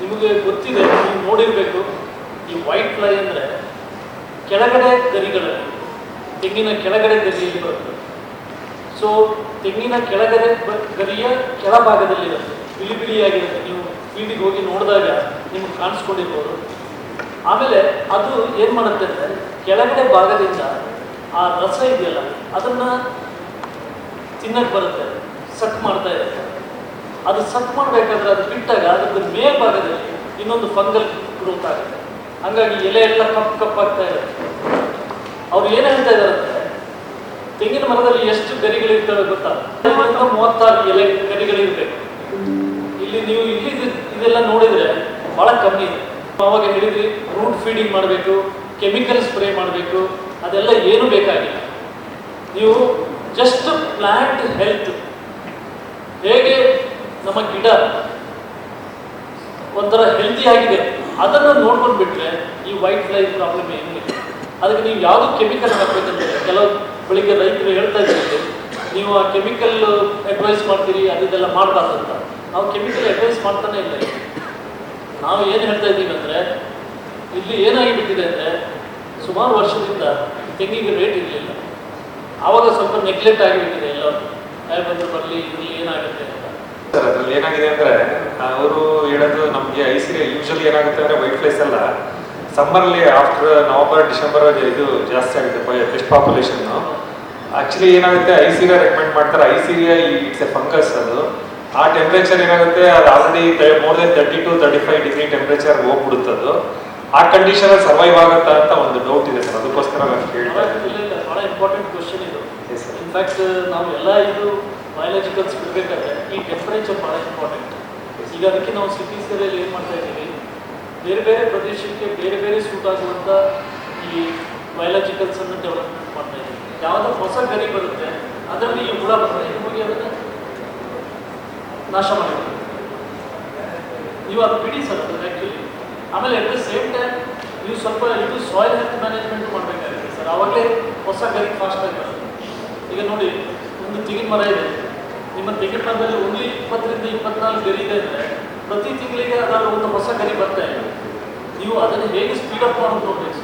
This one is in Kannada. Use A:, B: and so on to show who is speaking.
A: ನಿಮಗೆ ಗೊತ್ತಿದೆ, ನೀವು ನೋಡಿರಬೇಕು, ಈ ವೈಟ್ ಫ್ಲೈ ಅಂದರೆ ಕೆಳಗಡೆ ಗರಿಗಳಲ್ಲಿ ತೆಂಗಿನ ಕೆಳಗಡೆ ಗರಿಯಲ್ಲಿ ಬರುತ್ತೆ. ಸೊ ತೆಂಗಿನ ಕೆಳಗಡೆ ಗರಿಯ ಕೆಳಭಾಗದಲ್ಲಿರುತ್ತೆ. ಬಿಳಿ ಬಿಳಿಯಾಗಿರುತ್ತೆ ನೀವು ಫೀಲ್ಡಿಗೆ ಹೋಗಿ ನೋಡಿದಾಗ ನಿಮ್ಗೆ ಕಾಣಿಸ್ಕೊಂಡಿರ್ಬೋದು. ಆಮೇಲೆ ಅದು ಏನು ಮಾಡುತ್ತೆ ಅಂದರೆ, ಕೆಳಗಡೆ ಭಾಗದಿಂದ ಆ ರಸ ಇದೆಯಲ್ಲ, ಅದನ್ನು ತಿನ್ನಕ್ಕೆ ಬರುತ್ತೆ ಸಟ್ ಮಾಡ್ತಾ ಇರುತ್ತೆ. ಅದು ಸತ್ ಮಾಡಬೇಕಾದ್ರೆ ಅದು ಬಿಟ್ಟಾಗ ಅದರ ಮೇಲ್ಭಾಗದಲ್ಲಿ ಇನ್ನೊಂದು ಫಂಗಲ್ ಗ್ರೋತ್ ಆಗುತ್ತೆ. ಹಂಗಾಗಿ ಎಲೆ ಎಲ್ಲ ಕಪ್ ಕಪ್ಪಾಗ್ತಾ ಇರುತ್ತೆ. ಅವ್ರು ಏನು ಹೇಳ್ತಾ ಇದ್ದಾರೆ ತೆಂಗಿನ ಮರದಲ್ಲಿ ಎಷ್ಟು ಗರಿಗಳಿರ್ತವೆ ಗೊತ್ತಾ? ಮೂವತ್ತಾರು ಎಲೆ ಗರಿಗಳಿರ್ಬೇಕು. ಇಲ್ಲಿ ನೀವು ಇಲ್ಲಿ ಇದೆಲ್ಲ ನೋಡಿದ್ರೆ ಬಹಳ ಕಮ್ಮಿ ಇದೆ. ಅವಾಗ ಹೇಳಿದ್ರಿ ರೂಟ್ ಫೀಡಿಂಗ್ ಮಾಡಬೇಕು ಕೆಮಿಕಲ್ ಸ್ಪ್ರೇ ಮಾಡಬೇಕು, ಅದೆಲ್ಲ ಏನು ಬೇಕಾಗಿಲ್ಲ. ನೀವು ಜಸ್ಟ್ ಪ್ಲಾಂಟ್ ಹೆಲ್ತ್ ಹೇಗೆ ನಮ್ಮ ಗಿಡ ಒಂಥರ ಹೆಲ್ದಿ ಆಗಿದೆ. ಅದನ್ನು ನೋಡ್ಕೊಂಡು ಬಿಟ್ಟರೆ ಈ ವೈಟ್ ಫ್ಲೈ ಪ್ರಾಬ್ಲಮ್ ಏನು ಇಲ್ಲ ಅದಕ್ಕೆ ನೀವು ಯಾವುದು ಕೆಮಿಕಲ್ ಹಾಕಬೇಕಂದ್ರೆ ಕೆಲವು ಬೆಳಿಗ್ಗೆ ರೈತರು ಹೇಳ್ತಾ ಇದ್ದೀವಿ ನೀವು ಆ ಕೆಮಿಕಲ್ ಅಡ್ವೈಸ್ ಮಾಡ್ತೀರಿ, ಅದನ್ನೆಲ್ಲ ಅಂತ. ನಾವು ಕೆಮಿಕಲ್ ಅಡ್ವೈಸ್ ಮಾಡ್ತಾನೆ ಇಲ್ಲ ನಾವು ಏನು ಹೇಳ್ತಾ ಇದ್ದೀವಿ ಅಂದರೆ, ಇಲ್ಲಿ ಏನಾಗಿಬಿಟ್ಟಿದೆ ಅಂದರೆ ಸುಮಾರು ವರ್ಷದಿಂದ ತೆಂಗಿಗೆ ರೇಟ್ ಇರಲಿಲ್ಲ. ಆವಾಗ ಸ್ವಲ್ಪ ನೆಗ್ಲೆಕ್ಟ್ ಆಗಿಬಿಟ್ಟಿದೆ ಎಲ್ಲ ಯಾರು ಬಂದರು ಬರಲಿ ಇಲ್ಲಿ ಏನಾಗುತ್ತೆ?
B: ಏನಾಗಿದೆ ಅಂದರೆ ಅವರು ಹೇಳೋದು ನಮಗೆ ಐಸಿಗೆ ಯೂಶಲಿ ಏನಾಗುತ್ತೆ ಅಂದ್ರೆ ವೈಟ್ ಫ್ಲೈಸ್ ಎಲ್ಲ ಸಮ್ಮರಲ್ಲಿ ಆಫ್ಟರ್ ನವಂಬರ್ ಡಿಸೆಂಬರ್ ಇದು ಜಾಸ್ತಿ ಆಗುತ್ತೆ ಫಿಶ್ ಪಾಪ್ಯುಲೇಷನ್ನು ಆಕ್ಚುಲಿ ಏನಾಗುತ್ತೆ ಐಸಿರಿಯ ರೆಕಮೆಂಡ್ ಮಾಡ್ತಾರೆ. ಐಸಿರಿಯ ಇಟ್ಸ್ ಎ ಫಂಗಸ್ ಅದು. ಆ ಟೆಂಪ್ರೇಚರ್ ಏನಾಗುತ್ತೆ ಅದು already more than thirty two thirty five degree temperature ಹೋಗ್ಬಿಡುತ್ತೆ ಅದು. ಆ ಕಂಡೀಷನ್ ಸರ್ವೈವ್ ಆಗುತ್ತಾ ಅಂತ ಒಂದು ಡೌಟ್ ಇದೆ ಸರ್. ಅದಕ್ಕೋಸ್ಕರ ನಾನು ಕೇಳ್ತಾ ಇದ್ದೀನಿ.
A: ಬಹಳ ಇಂಪಾರ್ಟೆಂಟ್ ಕ್ವಶನ್ ಇದು. ಇನ್ಫ್ಯಾಕ್ಟ್ ನಾವು ಎಲ್ಲ ಇದು ಬಯಾಲಜಿಕಲ್ಸ್ ಬಿಡಬೇಕಾದ್ರೆ ಈ ಟೆಂಪರೇಚರ್ ಭಾಳ ಇಂಪಾರ್ಟೆಂಟ್ ಈಗ ಅದಕ್ಕೆ ನಾವು ಸಿಟೀಸಲ್ಲಿ ಏನು ಮಾಡ್ತಾ ಇದ್ದೀವಿ? ಬೇರೆ ಬೇರೆ ಪ್ರದೇಶಕ್ಕೆ ಬೇರೆ ಬೇರೆ ಸೂಟ್ ಆಗುವಂಥ ಈ ಬಯಾಲಜಿಕಲ್ಸನ್ನು ಡೆವಲಪ್ಮೆಂಟ್ ಮಾಡ್ತಾ ಇದ್ದೀವಿ. ಯಾವುದೋ ಹೊಸ ಗರಿ ಬರುತ್ತೆ, ಅದರಲ್ಲಿ ಈ ಹುಳ ಬಂದರೆ ಹೋಗಿ ಅದನ್ನು ನಾಶ ಮಾಡಿ ನೀವು ಅದು ಬಿಡಿ ಸರ್ ಅದು ಆ್ಯಕ್ಚುಲಿ ಆಮೇಲೆ ಅಟ್ ದ ಸೇಮ್ ಟೈಮ್ ನೀವು ಸ್ವಲ್ಪ ಇದು ಸಾಯಿಲ್ ಹೆಲ್ತ್ ಮ್ಯಾನೇಜ್ಮೆಂಟ್ ಮಾಡಬೇಕಾಗಿದೆ ಸರ್. ಆವಾಗಲೇ ಹೊಸ ಗರಿ ಫಾಸ್ಟಾಗಿ ಬರುತ್ತೆ. ಈಗ ನೋಡಿ, ಒಂದು ತೆಗಿನ ಮರ ಇದೆ. ನಿಮ್ಮ ಟಿಕೆಟ್ ಮರದಲ್ಲಿ ಓನ್ಲಿ ಇಪ್ಪತ್ತರಿಂದ ಇಪ್ಪತ್ನಾಲ್ಕು ಗರಿ ಇದೆ ಅಂದರೆ ಪ್ರತಿ ತಿಂಗಳಿಗೆ ಅದರಲ್ಲಿ ಒಂದು ಹೊಸ ಗರಿ ಬರ್ತಾ ಇದೆ ನೀವು ಅದನ್ನು ಹೇಗೆ ಸ್ಪೀಡಪ್ ಮಾಡೋದು ನೋಡಬೇಕು